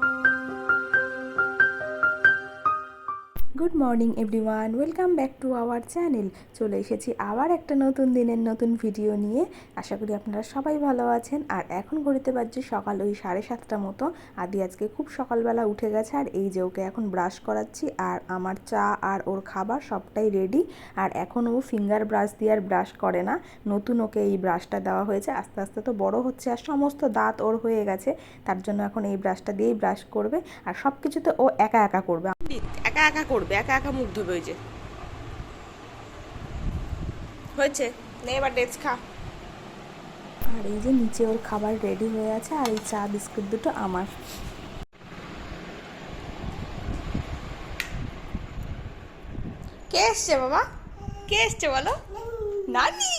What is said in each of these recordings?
thank you good morning everyone welcome back to our channel চলে এসেছি আবার একটা নতুন দিনের নতুন ভিডিও নিয়ে। আশা করি আপনারা সবাই ভালো আছেন। আর এখন ঘড়িতে বাজছে সকাল ওই সাড়ে সাতটা মতো। আদি আজকে খুব সকালবেলা উঠে গেছে। আর এই যে ওকে এখন ব্রাশ করাচ্ছি। আর আমার চা আর ওর খাবার সবটাই রেডি আর এখন ও ফিঙ্গার ব্রাশ দিয়ে আর ব্রাশ করে না। নতুন ওকে এই ব্রাশটা দেওয়া হয়েছে। আস্তে আস্তে তো বড় হচ্ছে। আর সমস্ত দাঁত ওর হয়ে গেছে। তার জন্য এখন এই ব্রাশটা দিয়েই ব্রাশ করবে। আর সব কিছুতে ও একা একা করবে। একা একা করবে একা একা মুখ ধুবে ওই যে। হয়েছে নে এবার ডেস্ক খা। আর এই যে নিচে ওর খাবার রেডি হয়ে আছে আর এই চা বিস্কুট দুটো আমার। কে এসছে বাবা? কে এসছে বলো? নানি!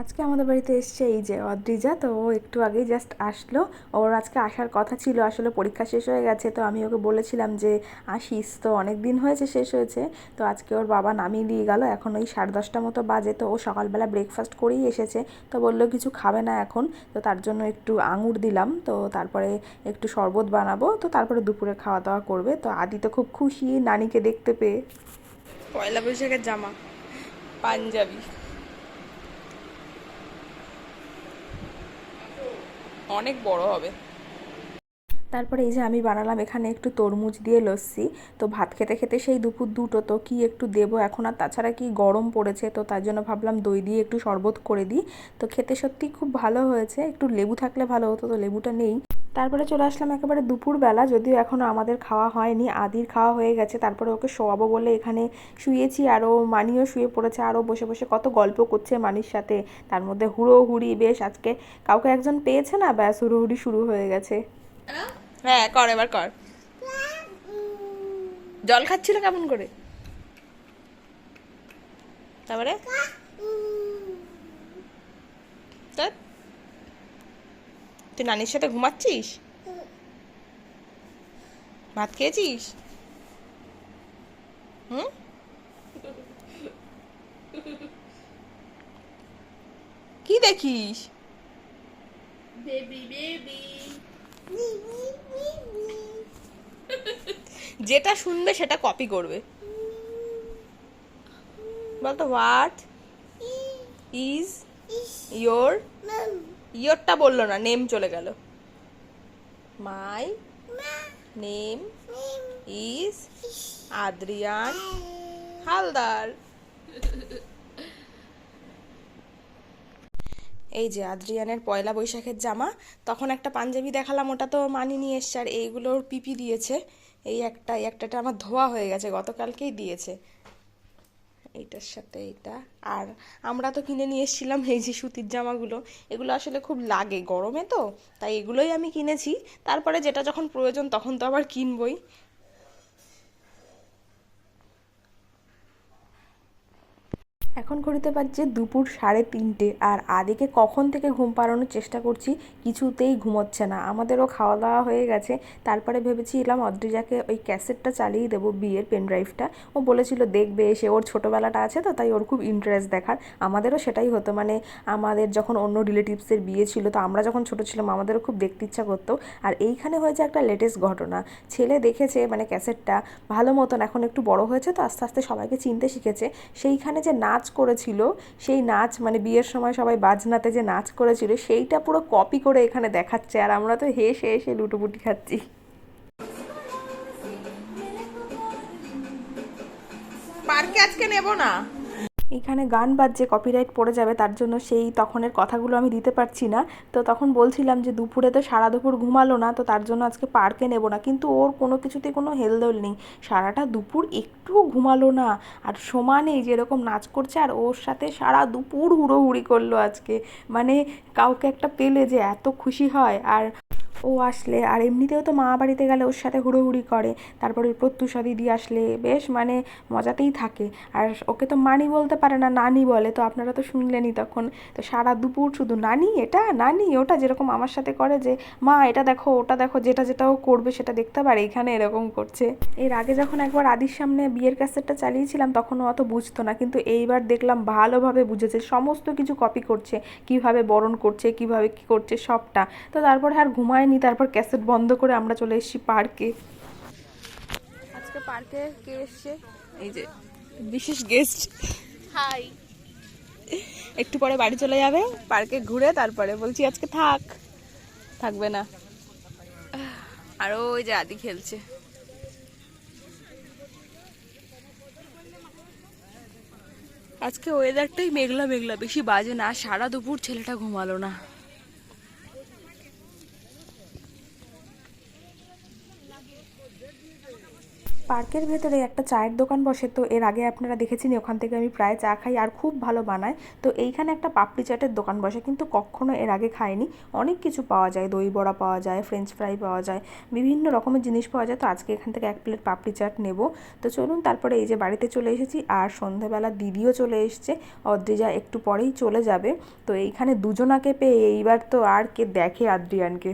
আজকে আমাদের বাড়িতে এসছে এই যে অদ্রিজা, তো ও একটু আগেই জাস্ট আসলো। ওর আজকে আসার কথা ছিল, আসলে পরীক্ষা শেষ হয়ে গেছে, তো আমি ওকে বলেছিলাম যে আসিস, তো অনেক দিন হয়েছে শেষ হয়েছে, তো আজকে ওর বাবা নামিয়ে দিয়ে গেল। এখন ওই সাড়ে দশটা মতো বাজে, তো ও সকালবেলা ব্রেকফাস্ট করেই এসেছে, তো বলল কিছু খাবে না এখন, তো তার জন্য একটু আঙুর দিলাম, তো তারপরে একটু শরবত বানাবো, তো তারপরে দুপুরে খাওয়া দাওয়া করবে। তো আদি তো খুব খুশি নানিকে দেখতে পেয়ে। পয়লা বৈশাখের জামা, পাঞ্জাবি। অনেক বড় হবে। তারপরে এই যে আমি বানালাম, এখানে একটু তরমুজ দিয়ে লস্যি। তো ভাত খেতে খেতে সেই দুপুর দুটো তো কি একটু দেবো? এখন আর তাছাড়া কি গরম পড়েছে? তো তার জন্য ভাবলাম দই দিয়ে একটু শরবত করে দিই। তো খেতে সত্যি খুব ভালো হয়েছে। একটু লেবু থাকলে ভালো হতো, তো লেবুটা নেই। তারপরে চলে আসলাম একেবারে দুপুরবেলা যদিও এখনও আমাদের খাওয়া হয়নি আদির খাওয়া হয়ে গেছে তারপরে ওকে শোয়াবো বলে এখানে শুয়েছি আরও মানিও শুয়ে পড়েছে আরও বসে বসে কত গল্প করছে মানির সাথে তার মধ্যে হুড়ো হুড়ি বেশ আজকে কাউকে একজন পেয়েছে না ব্যাস হুড়োহুড়ি শুরু হয়ে গেছে। হ্যাঁ কর এবার কর। জল খাচ্ছিল কেমন করে? তারপরে? তুই নানির সাথে ঘুমাচ্ছিস? ভাত খেয়েছিস? হুম? কি দেখিস? যেটা শুনবে সেটা কপি করবে। বলতো হোয়াট ইজ ইয়োর ইয়োরটা বলল না নেম চলে গেল। My name is Adrian Haldar এই যে আদ্রিয়ানের পয়লা বৈশাখের জামা, তখন একটা পাঞ্জাবি দেখালাম, ওটা তো মানি নিয়ে এসছে, আর এইগুলোর পিপি দিয়েছে। এই একটা, এই একটাটা আমার ধোয়া হয়ে গেছে, গতকালকেই দিয়েছে। এইটার সাথে এইটা। আর আমরা তো কিনে নিয়ে এসেছিলাম এই যে সুতির জামাগুলো, এগুলো আসলে খুব লাগে গরমে তো, তাই এগুলোই আমি কিনেছি। তারপরে যেটা যখন প্রয়োজন তখন তো আবার কিনবই। এখন ঘড়িতে বাজছে দুপুর সাড়ে তিনটে আর আদিকে কখন থেকে ঘুম পাড়ানোর চেষ্টা করছি কিছুতেই ঘুমোচ্ছে না। আমাদেরও খাওয়া দাওয়া হয়ে গেছে। তারপরে ভেবেছিলাম অদ্রিজাকে ওই ক্যাসেটটা চালিয়ে দেবো বিয়ের পেন ড্রাইভটা ও বলেছিল, দেখবে এসে ওর ছোটোবেলাটা আছে তো, তাই ওর খুব ইন্টারেস্ট দেখার। আমাদেরও সেটাই হতো। মানে আমাদের যখন অন্য রিলেটিভসের বিয়ে ছিল, তো আমরা যখন ছোটো ছিলাম, আমাদেরও খুব দেখতে ইচ্ছা করতো। আর এইখানে হয়েছে একটা লেটেস্ট ঘটনা। ছেলে দেখেছে মানে ক্যাসেটটা, ভালো মতন এখন একটু বড় হয়েছে, তো আস্তে আস্তে সবাইকে চিনতে শিখেছে। সেইখানে যে নাচ করেছিল, সেই নাচ মানে বিয়ের সময় সবাই বাজনাতে যে নাচ করেছিল, সেইটা পুরো কপি করে এখানে দেখাচ্ছে। আর আমরা তো হেসে হেসে লুটোপুটি খাচ্ছি। পার্কে আজকে নেব না? এইখানে গান বাজছে কপিরাইট পড়ে যাবে, তার জন্য সেই তখনের কথাগুলো আমি দিতে পারছি না। তো তখন বলছিলাম যে, দুপুরে তো সারা দুপুর ঘুমালো না, তো তার জন্য আজকে পার্কে নেব না। কিন্তু ওর কোনো কিছুতে কোনো হেলদোল নেই। সারাটা দুপুর একটুও ঘুমালো না। আর সমানেই যেরকম নাচ করছে, আর ওর সাথে সারা দুপুর হুড়োহুড়ি করল আজকে। মানে কাউকে একটা পেলে যে এত খুশি হয়, আর ও আসলে, আর এমনিতেও তো মা বাড়িতে গেলে ওর সাথে হুড়োহুড়ি করে। তারপরে প্রত্যুষা দিদি আসলে বেশ মানে মজাতেই থাকে। আর ওকে তো মানি বলতে পারে না, নানি বলে। তো আপনারা তো শুনলেনই তখন। তো সারা দুপুর শুধু নানি, এটা নানি, ওটা যেরকম আমার সাথে করে যে, মা, এটা দেখো, ওটা দেখো, যেটা যেটা ও করবে সেটা দেখতে পারে, এখানে এরকম করছে। এর আগে যখন একবার আদির সামনে বিয়ের ক্যাসেটটা চালিয়েছিলাম, তখন ও অত বুঝতো না। কিন্তু এইবার দেখলাম ভালোভাবে বুঝেছে, সমস্ত কিছু কপি করছে। কীভাবে বরণ করছে, কীভাবে কি করছে, সবটা। তো তারপরে আর ঘুমায় হয়নি তারপর ক্যাসেট বন্ধ করে আমরা চলে এসেছি পার্কে। আজকে পার্কে কে এসছে? এই যে বিশেষ গেস্ট হাই একটু পরে বাড়ি চলে যাবে পার্কে ঘুরে তারপরে বলছি আজকে থাক থাকবে না। আর ওই যে আদি খেলছে। আজকে ওয়েদারটাই মেঘলা মেঘলা বেশি বাজে না সারা দুপুর ছেলেটা ঘুমালো না। পার্কের ভেতরে একটা চায়ের দোকান বসে, তো এর আগে আপনারা দেখেছেন ওখান থেকে আমি প্রায় চা খাই আর খুব ভালো বানায়। তো এইখানে একটা পাপড়ি চাটের দোকান বসে, কিন্তু কখনো এর আগে খাইনি। অনেক কিছু পাওয়া যায়, দই বড়া পাওয়া যায় ফ্রেঞ্চ ফ্রাই পাওয়া যায়, বিভিন্ন রকমের জিনিস পাওয়া যায়। তো আজকে এখান থেকে এক প্লেট পাপড়ি চাট নেব। তো চলুন, তারপরে এই যে বাড়িতে চলে এসেছি আর সন্ধেবেলা দিদিও চলে এসছে, অদ্রিজা একটু পরেই চলে যাবে। তো এইখানে দুজনাকে পেয়ে এইবার তো আর কে দেখে আদ্রিয়ানকে।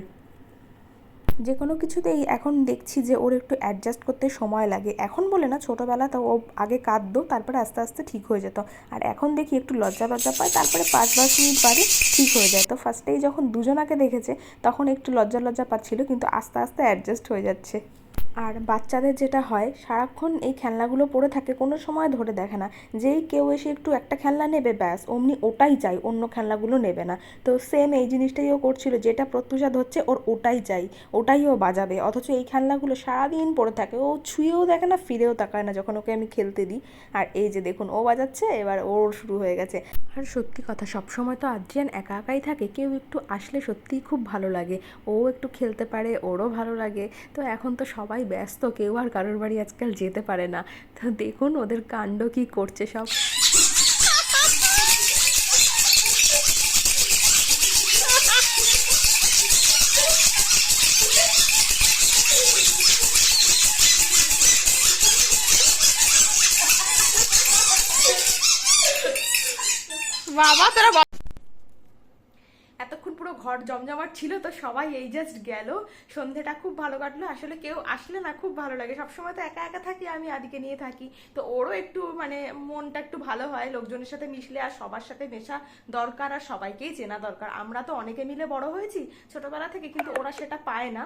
যে কোনো কিছুতেই এখন দেখছি যে ওর একটু অ্যাডজাস্ট করতে সময় লাগে। এখন বলে না, ছোটোবেলা তো ও আগে কাঁদতো, তারপরে আস্তে আস্তে ঠিক হয়ে যেত। আর এখন দেখি একটু লজ্জা লজ্জা পায়, তারপরে পাঁচ দশ মিনিট বাদে ঠিক হয়ে যায়। তো ফার্স্টেই যখন দুজনাকে দেখেছে, তখন একটু লজ্জা লজ্জা পাচ্ছিল, কিন্তু আস্তে আস্তে অ্যাডজাস্ট হয়ে যাচ্ছে। আর বাচ্চাদের যেটা হয়, সারাক্ষণ এই খেলনাগুলো পড়ে থাকে, কোনো সময় ধরে দেখে না। যেই কেউ এসে একটু একটা খেলনা নেবে, ব্যাস, অমনি ওটাই চাই অন্য খেলনাগুলো নেবে না। তো সেম এই জিনিসটাই ও করছিল, যেটা প্রত্যুষাদ হচ্ছে ওর ওটাই চাই ওটাই ও বাজাবে। অথচ এই খেলনাগুলো সারাদিন পড়ে থাকে, ও ছুঁয়েও দেখে না, ফিরেও তাকায় না, যখন ওকে আমি খেলতে দিই। আর এই যে দেখুন, ও বাজাচ্ছে, এবার ওর শুরু হয়ে গেছে। আর সত্যি কথা, সবসময় তো আদ্রিয়ান একা একাই থাকে, কেউ একটু আসলে সত্যিই খুব ভালো লাগে। ও একটু খেলতে পারে, ওরও ভালো লাগে। তো এখন তো সবাই ব্যস্ত, কেউ আর কারোর বাড়ি আজকাল যেতে পারে না। তো দেখুন ওদের কাণ্ড কি করছে সব। বাবা, তোরা পুরো ঘর জমজমাট ছিল, তো সবাই এই জাস্ট গেল। সন্ধেটা খুব ভালো কাটলো। আসলে কেউ আসলে না, খুব ভালো লাগে। সবসময় তো একা একা থাকি, আমি আদিকে নিয়ে থাকি। তো ওরও একটু মানে মনটা একটু ভালো হয়, লোকজনের সাথে মিশলে আর সবার সাথে মেশা দরকার আর সবাইকেই চেনা দরকার। আমরা তো অনেকে মিলে বড় হয়েছি ছোটবেলা থেকে, কিন্তু ওরা সেটা পায় না।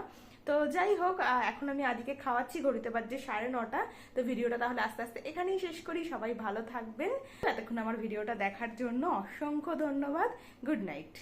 তো যাই হোক এখন আমি আদিকে খাওয়াচ্ছি ঘড়িতে বাজছে সাড়ে নটা। তো ভিডিওটা তাহলে আস্তে আস্তে এখানেই শেষ করি। সবাই ভালো থাকবেন। এতক্ষণ আমার ভিডিওটা দেখার জন্য অসংখ্য ধন্যবাদ। Good night.